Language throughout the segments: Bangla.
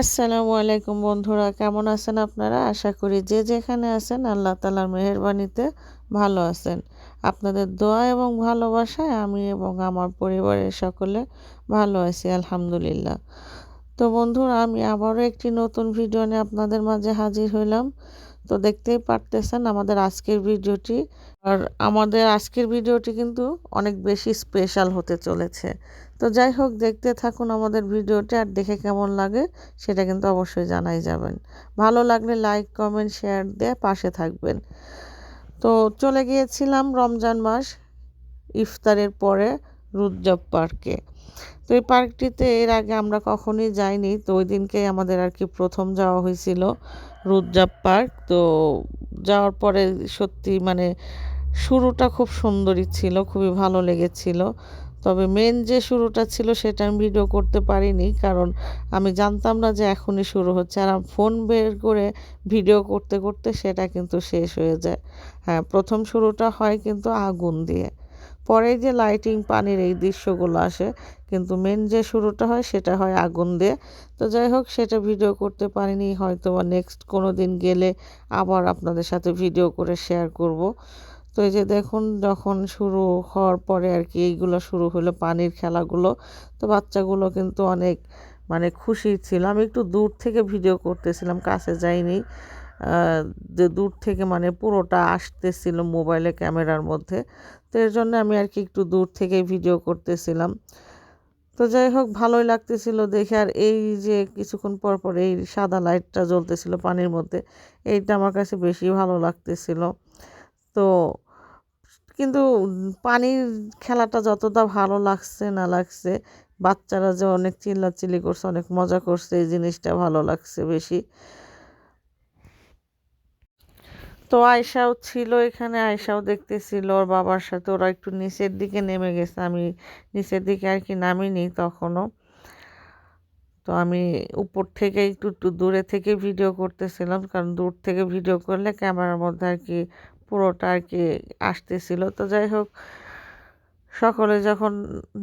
আসসালামু আলাইকুম বন্ধুরা, কেমন আছেন আপনারা? আশা করি যে যেখানে আছেন, আল্লাহ তালার মেহরবানিতে ভালো আছেন। আপনাদের দোয়া এবং ভালোবাসায় আমি এবং আমার পরিবারের সকলে ভালো আছি, আলহামদুলিল্লাহ। তো বন্ধুরা, আমি আবারও একটি নতুন ভিডিও নিয়ে আপনাদের মাঝে হাজির হইলাম। তো দেখতেই পারতেছেন আমাদের আজকের ভিডিওটি আর আমাদের আজকের ভিডিওটি কিন্তু অনেক বেশি স্পেশাল হতে চলেছে। তো যাই হোক, দেখতে থাকুন আমাদের ভিডিওটি আর দেখে কেমন লাগে সেটা কিন্তু অবশ্যই জানাই যাবেন। ভালো লাগলে লাইক কমেন্ট শেয়ার দিয়ে পাশে থাকবেন। তো চলে গিয়েছিলাম রমজান মাস ইফতারের পরে রুদ্রব পার্কে। তো এই পার্কটিতে এর আগে আমরা কখনোই যাইনি, তো ওই দিনকে আমাদের আর কি প্রথম যাওয়া হয়েছিল রুদ্রাপ পার্ক। তো যাওয়ার পরে সত্যি মানে শুরুটা খুব সুন্দরই ছিল, খুবই ভালো লেগেছিল। তবে মেন যে শুরুটা ছিল সেটা আমি ভিডিও করতে পারিনি, কারণ আমি জানতাম না যে এখনই শুরু হচ্ছে। আর ফোন বের করে ভিডিও করতে করতে সেটা কিন্তু শেষ হয়ে যায়। হ্যাঁ প্রথম শুরুটা হয় কিন্তু আগুন দিয়ে। পরে যে লাইটিং পানির এই দৃশ্যগুলো আসে, কিন্তু মেন যে শুরুটা হয় সেটা হয় আগুন দিয়ে। তো যাই হোক, সেটা ভিডিও করতে পারিনি হয়তো বা নেক্সট কোনো দিন গেলে আবার আপনাদের সাথে ভিডিও করে শেয়ার করব। তো এই যে দেখুন, যখন শুরু হওয়ার পরে আর কি এইগুলো শুরু হলো, পানির খেলাগুলো। তো বাচ্চাগুলো কিন্তু অনেক মানে খুশি ছিল। আমি একটু দূর থেকে ভিডিও করতেছিলাম, কাছে যাইনি। যে দূর থেকে মানে পুরোটা আসতেছিল মোবাইলে, ক্যামেরার মধ্যে। তো এর জন্য আমি আর কি একটু দূর থেকে ভিডিও করতেছিলাম। তো যাই হোক, ভালোই লাগতেছিল দেখে। আর এই যে কিছুক্ষণ পর পর এই সাদা লাইটটা জ্বলতেছিল পানির মধ্যে, এইটা আমার কাছে বেশি ভালো লাগতেছিল। তো কিন্তু পানির খেলাটা যতটা ভালো লাগছে না লাগছে, বাচ্চারা যে অনেক চিল্লাচিল্লি করছে, অনেক মজা করছে, এই জিনিসটা ভালো লাগছে বেশি। তো আয়সাও ছিল এখানে আয়সাও দেখতেছিল ওর বাবার সাথে, ওরা একটু নিচের দিকে নেমে গেছে, আমি নিচের দিকে আর কি নামিনি তখনও। তো আমি উপর থেকে একটু একটু দূরে থেকে ভিডিও করতেছিলাম, কারণ দূর থেকে ভিডিও করলে ক্যামেরার মধ্যে আর কি পুরোটা আর কি আসতেছিল। তো যাই হোক, সকলে যখন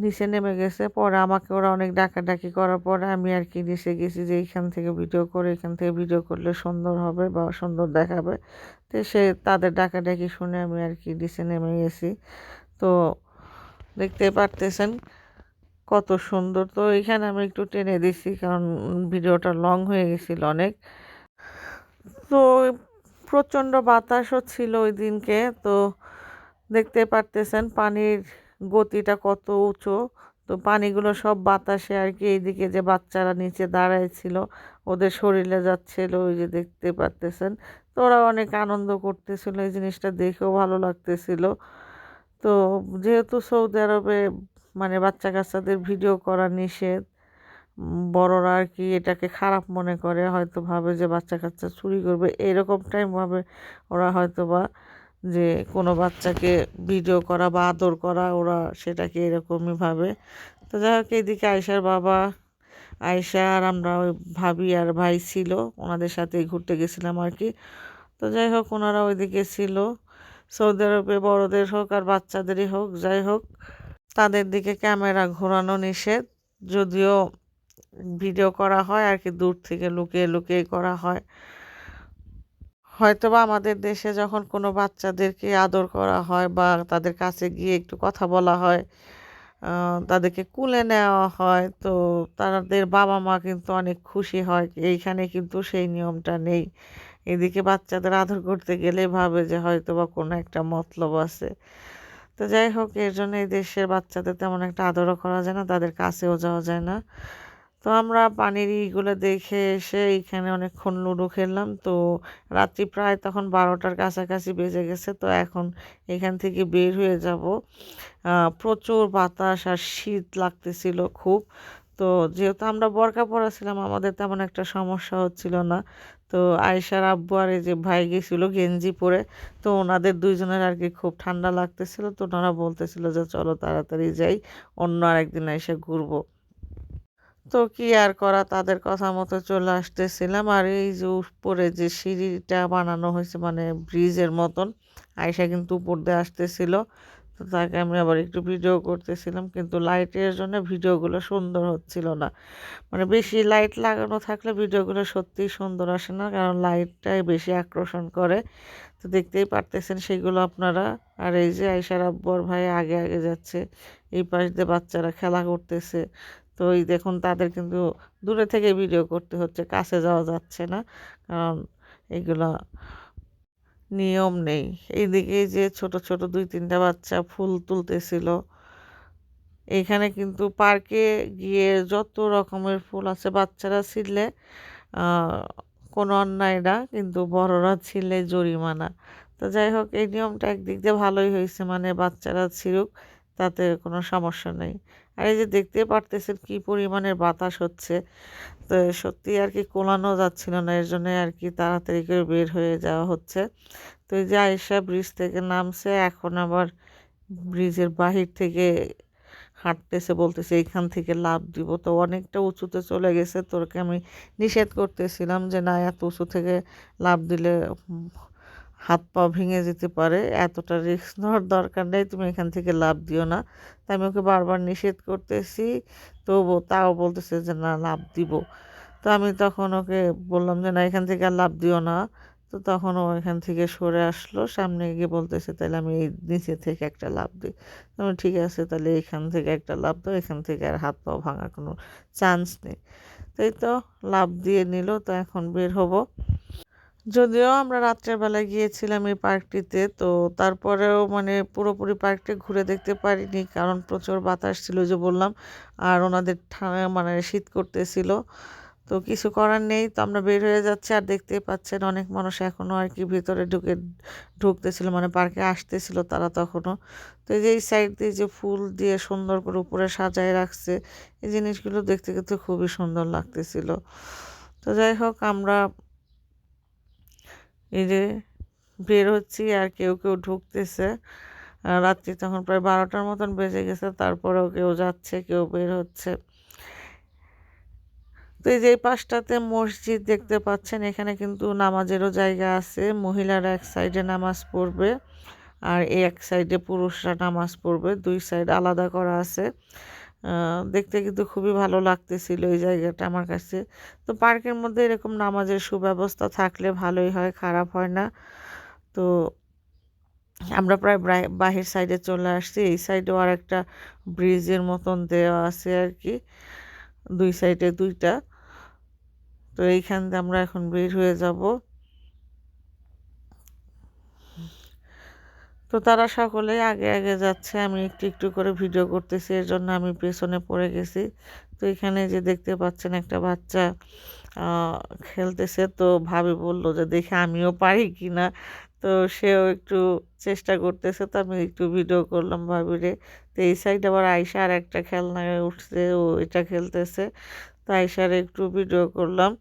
নিচে নেমে গেছে, পরে আমাকে ওরা অনেক ডাকাডাকি করার পরে আমি আর কি নিচে গেছি যে এইখান থেকে ভিডিও করে, এখান থেকে ভিডিও করলে সুন্দর হবে বা সুন্দর দেখাবে। তো সে তাদের ডাকাডাকি শুনে আমি আর কি নিচে নেমে গেছি। তো দেখতে পারতেছেন কত সুন্দর। তো এখানে আমি একটু টেনে দিছি কারণ ভিডিওটা লং হয়ে গেছিল অনেক। তো প্রচণ্ড বাতাসও ছিল ওই দিনকে। তো দেখতে পারতেছেন পানির গতিটা কত উঁচু। তো পানিগুলো সব বাতাসে আর কি এইদিকে যে বাচ্চারা নিচে দাঁড়ায় ছিল ওদের শরীরে যাচ্ছিল, ওই যে দেখতে পারতেছেন। তো ওরা অনেক আনন্দ করতেছিল, এই জিনিসটা দেখেও ভালো লাগতেছিল। তো যেহেতু সৌদি আরবে মানে বাচ্চা কাচ্চাদের ভিডিও করা নিষেধ বড়রা আর কি এটাকে খারাপ মনে করে, হয়তো ভাবে যে বাচ্চা কাচ্চা চুরি করবে। এরকম টাইম ভাবে ওরা হয়তো বা যে কোনো বাচ্চাকে ভিডিও করা বা আদর করা, ওরা সেটাকে এরকমই ভাবে। তো যাই হোক, এদিকে আয়সার বাবা আয়সা আর আমরা ওই ভাবি আর ভাই ছিল, ওনাদের সাথে ঘুরতে গেছিলাম আর কি। তো যাই হোক, ওনারা ওইদিকে ছিল। সৌদি আরবে বড়দের হোক আর বাচ্চাদেরই হোক, যাই হোক। তাদের দিকে ক্যামেরা ঘোরানো নিষেধ, যদিও ভিডিও করা হয় আর কি, দূর থেকে লুকিয়ে লুকিয়ে করা হয়। হয়তোবা আমাদের দেশে যখন কোনো বাচ্চাদেরকে আদর করা হয় বা তাদের কাছে গিয়ে একটু কথা বলা হয় তাদেরকে কুলে নেওয়া হয়, তো তাদের বাবা মা কিন্তু অনেক খুশি হয় এইখানে কিন্তু সেই নিয়মটা নেই। এদিকে বাচ্চাদের আদর করতে গেলে ভাবে যে হয়তো বা কোনো একটা মতলব আছে। তো যাই হোক, এর জন্য এই দেশের বাচ্চাদের তেমন একটা আদরও করা যায় না, তাদের কাছেও যাওয়া যায় না। তো আমরা পানির ইগুলো দেখে এসে এইখানে অনেকক্ষণ লুডো খেললাম। তো রাত্রি প্রায় তখন বারোটার কাছাকাছি বেজে গেছে। তো এখন এখান থেকে বের হয়ে যাব। প্রচুর বাতাস আর শীত লাগতেছিল খুব। তো যেহেতু আমরা বরকা পরা ছিলাম, আমাদের তেমন একটা সমস্যা হচ্ছিল না। তো আয়েশার আব্বু আর এই যে ভাই গেছিল গেঞ্জি পরে, তো ওনাদের দুইজনের আর কি খুব ঠান্ডা লাগতেছিল। তো ওনারা বলতেছিল যে, চলো তাড়াতাড়ি যাই, অন্য আরেকদিন এসে ঘুরবো। তো কি আর করা, তাদের কথা মতো চলে আসতেছিলাম। আর এই যে উপরে যে সিঁড়িটা বানানো হয়েছে মানে ব্রিজের মতন আয়সা কিন্তু উপর দিয়ে আসতেছিল। তো তাকে আমি আবার একটু ভিডিও করতেছিলাম, কিন্তু লাইটের জন্য ভিডিওগুলো সুন্দর হচ্ছিল না। মানে বেশি লাইট লাগানো থাকলে ভিডিওগুলো সত্যিই সুন্দর আসে না, কারণ লাইটটাই বেশি আকর্ষণ করে। তো দেখতেই পারতেছেন সেগুলো আপনারা। আর এই যে আইসার আব্বর ভাই আগে আগে যাচ্ছে, এই পাশ দিয়ে বাচ্চারা খেলা করতেছে। তো এই দেখুন তাদের কিন্তু দূরে থেকে ভিডিও করতে হচ্ছে, কাছে যাওয়া যাচ্ছে না। কারণ এগুলো নিয়ম নেই। এইদিকে যে ছোট ছোট দুই, তিনটা বাচ্চা ফুল তুলতেছিল। এখানে কিন্তু পার্কে গিয়ে যত রকমের ফুল আছে, বাচ্চারা ছিললে কোনো অন্যায় না, কিন্তু বড়রা ছিলে জরিমানা। তো যাই হোক, এই নিয়মটা একদিক দিয়ে ভালোই হয়েছে মানে বাচ্চারা ছিলুক তাতে কোনো সমস্যা নেই। আর এই যে দেখতে পারতেছেন কি পরিমাণের বাতাস হচ্ছে। তো সত্যি আর কি কোলানো যাচ্ছিল না, এর জন্য আর কি তাড়াতাড়ি করে বের হয়ে যাওয়া হচ্ছে। তো এই যে আয়েশা ব্রিজ থেকে নামছে, এখন আবার ব্রিজের বাহির থেকে হাঁটতেছে, বলতেছে এইখান থেকে লাভ দিব। তো অনেকটা উঁচুতে চলে গেছে, তোরকে আমি নিষেধ করতেছিলাম যে না, এত উঁচু থেকে লাভ দিলে হাত পা ভেঙে যেতে পারে, এতটা রিস্ক নেওয়ার দরকার নেই, তুমি এখান থেকে লাভ দিও না। তাই আমি ওকে বারবার নিষেধ করতেছি তবু তাও বলতেছে যে, না লাভ দিব। তো আমি তখন ওকে বললাম যে, না, এখান থেকে আর লাভ দিও না। তো তখন ও এখান থেকে সরে আসলো, সামনে গিয়ে বলতেছে তাহলে আমি এই নিচে থেকে একটা লাভ দিই। আমি, ঠিক আছে তাহলে এখান থেকে একটা লাভ দাও, এখান থেকে আর হাত পা ভাঙার কোনো চান্স নেই। তাই তো লাভ দিয়ে নিল, তো এখন বের হব। যদিও আমরা রাত্রের বেলায় গিয়েছিলাম এই পার্কটিতে, তো তারপরেও মানে পুরোপুরি পার্কটি ঘুরে দেখতে পারিনি, কারণ প্রচুর বাতাস ছিল যে বললাম, আর ওনাদের মানে শীত করতেছিল। তো কিছু করার নেই, তো আমরা বের হয়ে যাচ্ছি, আর দেখতেই পাচ্ছেন অনেক মানুষ এখনও আর কি ভিতরে ঢুকে, ঢুকতেছিল মানে পার্কে আসতেছিল তারা তখনও। তো এই যে এই সাইড দিয়ে যে ফুল দিয়ে সুন্দর করে উপরে সাজায় রাখছে, এই জিনিসগুলো দেখতে কিন্তু খুবই সুন্দর লাগতেছিল। তো যাই হোক, আমরা এই যে বের হচ্ছি আর কেউ কেউ ঢুকতেছে। রাত্রি তখন প্রায় বারোটার মতন বেজে গেছে, তারপরেও কেউ যাচ্ছে, কেউ বের হচ্ছে। তো এই যে পাশটাতে মসজিদ দেখতে পাচ্ছেন, এখানে কিন্তু নামাজেরও জায়গা আছে। মহিলারা এক সাইডে নামাজ পড়বে আর এক সাইডে পুরুষরা নামাজ পড়বে, দুই সাইড আলাদা করা আছে। দেখতে কিন্তু খুবই ভালো লাগতেছিল এই জায়গাটা আমার কাছে। তো পার্কের মধ্যে এরকম নামাজের সুব্যবস্থা থাকলে ভালোই হয়, খারাপ হয় না। তো আমরা প্রায় বাহির সাইডে চলে আসছি, এই সাইডেও আর একটা ব্রিজের মতন দেওয়া আছে আর কি দুই সাইডে দুইটা। তো এইখান দিয়ে আমরা এখন বের হয়ে যাব। তো তারা সকলেই আগে আগে যাচ্ছে। আমি একটু একটু করে ভিডিও করতেছি, এর জন্য আমি পেছনে পড়ে গেছি। তো এখানে যে দেখতে পাচ্ছেন একটা বাচ্চা খেলতেছে। তো ভাবি বলল যে দেখে আমিও পারি কি না। তো সেও একটু চেষ্টা করতেছে। তো আমি একটু ভিডিও করলাম ভাবিরে। তো এই সাইড আবার আয়সা আর একটা খেলনা উঠছে, ও এটা খেলতেছে। তো আয়সার একটু ভিডিও করলাম।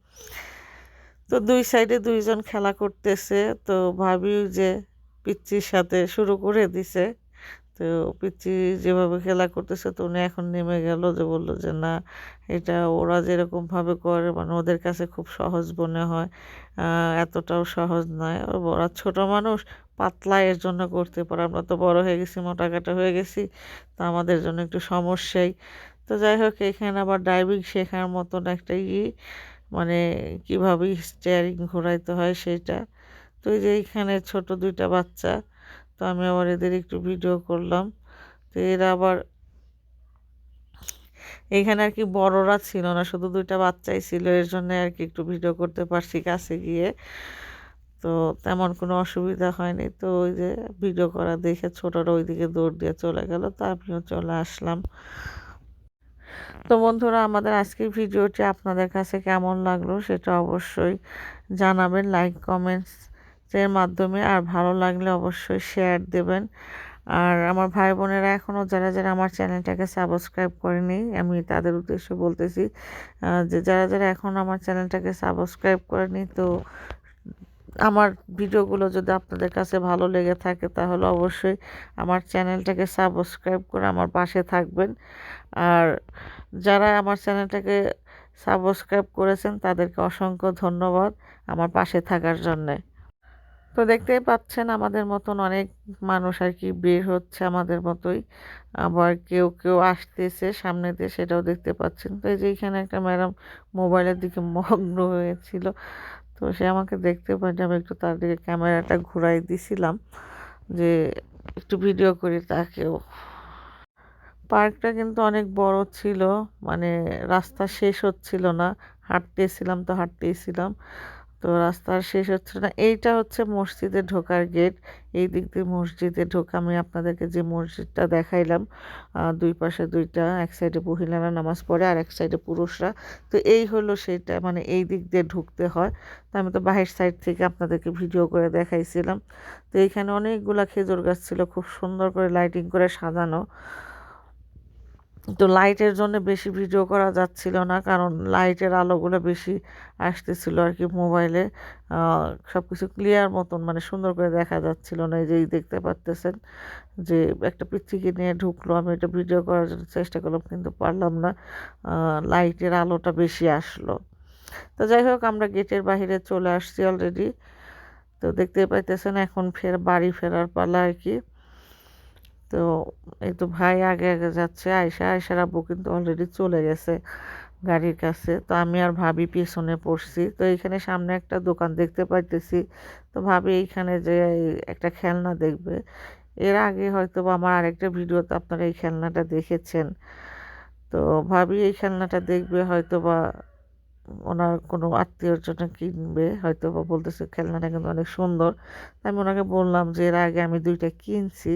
তো দুই সাইডে দুইজন খেলা করতেছে। তো ভাবি যে পিচ্চির সাথে শুরু করে দিছে। তো পিচ্চি যেভাবে খেলা করতেছে তো উনি এখন নেমে গেল যে বলল যে, না, এটা ওরা যেরকমভাবে করে মানে ওদের কাছে খুব সহজ মনে হয়। এতটাও সহজ নয়। ওরা ছোট মানুষ, পাতলা এর জন্য করতে পারে। আমরা তো বড় হয়ে গেছি মোটা কাটা হয়ে গেছি, তো আমাদের জন্য একটু সমস্যাই। তো যাই হোক, এখানে আবার ড্রাইভিং শেখার মতন একটা ই মানে কীভাবে স্টিয়ারিং ঘোরাইতে হয় সেটা। তো এই যে এইখানে ছোট দুইটা বাচ্চা, তো আমি আবার এদের একটু ভিডিও করলাম। তো এরা আবার এখানে আর কি বড়রা ছিল না, শুধু দুইটা বাচ্চাই ছিল, এর জন্য আর কি একটু ভিডিও করতে পারছি কাছে গিয়ে। তো তেমন কোনো অসুবিধা হয়নি। তো ওই যে ভিডিও করা দেখে ছোটরা ওইদিকে দৌড় দিয়ে চলে গেল, তো আমিও চলে আসলাম। তো বন্ধুরা, আমাদের আজকের ভিডিওটি আপনাদের কাছে কেমন লাগল সেটা অবশ্যই জানাবেন লাইক কমেন্টস এর মাধ্যমে আর ভালো লাগলে অবশ্যই শেয়ার দেবেন। আর আমার ভাই বোনেরা এখনও যারা যারা আমার চ্যানেলটাকে সাবস্ক্রাইব করেনি, আমি তাদের উদ্দেশ্যে বলতেছি যে যারা যারা এখন আমার চ্যানেলটাকে সাবস্ক্রাইব করেনি, তো আমার ভিডিওগুলো যদি আপনাদের কাছে ভালো লেগে থাকে, তাহলে অবশ্যই আমার চ্যানেলটাকে সাবস্ক্রাইব করে আমার পাশে থাকবেন। আর যারা আমার চ্যানেলটাকে সাবস্ক্রাইব করেছেন, তাদেরকে অসংখ্য ধন্যবাদ আমার পাশে থাকার জন্যে। তো দেখতেই পাচ্ছেন আমাদের মতন অনেক মানুষ আর কি বের হচ্ছে আমাদের মতোই। আবার কেউ কেউ আসতেছে সামনে দিয়ে সেটাও দেখতে পাচ্ছেন। তো এই যে এখানে একটা ম্যাডাম মোবাইলের দিকে মগ্ন হয়েছিল, তো সে আমাকে দেখতে পাচ্ছে আমি একটু তার দিকে ক্যামেরাটা ঘুরাই দিছিলাম যে একটু ভিডিও করি তাকেও। পার্কটা কিন্তু অনেক বড় ছিল মানে রাস্তা শেষ হচ্ছিল না। হাঁটতেছিলাম তো হাঁটতেছিলাম। তো রাস্তার শেষ হচ্ছে না। এইটা হচ্ছে মসজিদে ঢোকার গেট এই দিক দিয়ে মসজিদে ঢোকা আমি আপনাদেরকে যে মসজিদটা দেখাইলাম দুই পাশে দুইটা, এক সাইডে মহিলারা নামাজ পড়ে আর এক সাইডে পুরুষরা। তো এই হলো সেটা মানে এই দিক দিয়ে ঢুকতে হয়। তো আমি তো বাহির সাইড থেকে আপনাদেরকে ভিডিও করে দেখাইছিলাম। তো এইখানে অনেকগুলা খেজুর গাছ ছিল, খুব সুন্দর করে লাইটিং করে সাজানো। তো লাইটের জন্য বেশি ভিডিও করা যাচ্ছিল না, কারণ লাইটের আলোগুলো বেশি আসতেছিল আর কি মোবাইলে সব কিছু ক্লিয়ার মতন মানে সুন্দর করে দেখা যাচ্ছিল না, এই যেই দেখতে পারতেছেন যে একটা পৃথিবী নিয়ে ঢুকলো, আমি এটা ভিডিও করার জন্য চেষ্টা করলাম, কিন্তু পারলাম না। লাইটের আলোটা বেশি আসলো। তো যাই হোক, আমরা গেটের বাহিরে চলে আসছি অলরেডি তো দেখতে পাইতেছেন, এখন ফের বাড়ি ফেরার পালা আর কি। তো এই তো ভাই আগে আগে যাচ্ছে আয়সা আয়সার আব্বু কিন্তু অলরেডি চলে গেছে গাড়ির কাছে। তো আমি আর ভাবি পেছনে পড়ছি। তো এইখানে সামনে একটা দোকান দেখতে পাইতেছি। তো ভাবি এইখানে যে একটা খেলনা দেখবে। এর আগে হয়তো বা আমার আরেকটা ভিডিওতে আপনারা এই খেলনাটা দেখেছেন। তো ভাবি এই খেলনাটা দেখবে হয়তো বা ওনার কোনো আত্মীয়র জন্য কিনবে হয়তো বা বলতেছে খেলনাটা কিন্তু অনেক সুন্দর। আমি ওনাকে বললাম যে, এর আগে আমি দুইটা কিনছি।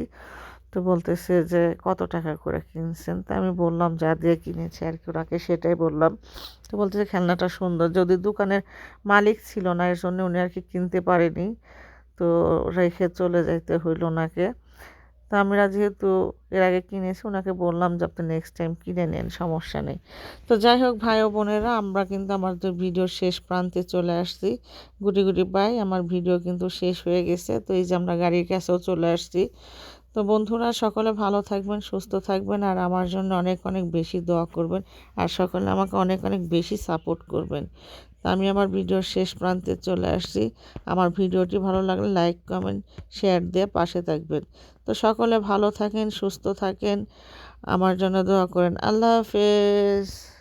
তো বলতেছে যে, কত টাকা করে কিনছেন? তা আমি বললাম, যা দিয়ে কিনেছি আর কি। ওনাকে সেটাই বললাম। তো বলতেছে, খেলনাটা সুন্দর। যদি দোকানের মালিক ছিল না এর জন্য উনি আর কি কিনতে পারেনি। তো রেখে চলে যাইতে হইল ওনাকে। তা আমরা যেহেতু এর আগে কিনেছি, ওনাকে বললাম যে, আপনি নেক্সট টাইম কিনে নেন, সমস্যা নেই। তো যাই হোক, ভাই ও বোনেরা, আমরা কিন্তু আমার আমাদের ভিডিওর শেষ প্রান্তে চলে আসছি। গুটি গুটি বাই। আমার ভিডিও কিন্তু শেষ হয়ে গেছে। তো এই যে আমরা গাড়ির কাছেও চলে আসছি। তো বন্ধুরা, সকলে ভালো থাকবেন, সুস্থ থাকবেন আর আমার জন্য অনেক অনেক বেশি দোয়া করবেন আর সকলে আমাকে অনেক অনেক বেশি সাপোর্ট করবেন। তো আমি আমার ভিডিওর শেষ প্রান্তে চলে আসছি। আমার ভিডিওটি ভালো লাগলে লাইক কমেন্ট শেয়ার দিয়ে পাশে থাকবেন। তো সকলে ভালো থাকেন, সুস্থ থাকেন, আমার জন্য দোয়া করেন। আল্লাহ হাফেজ।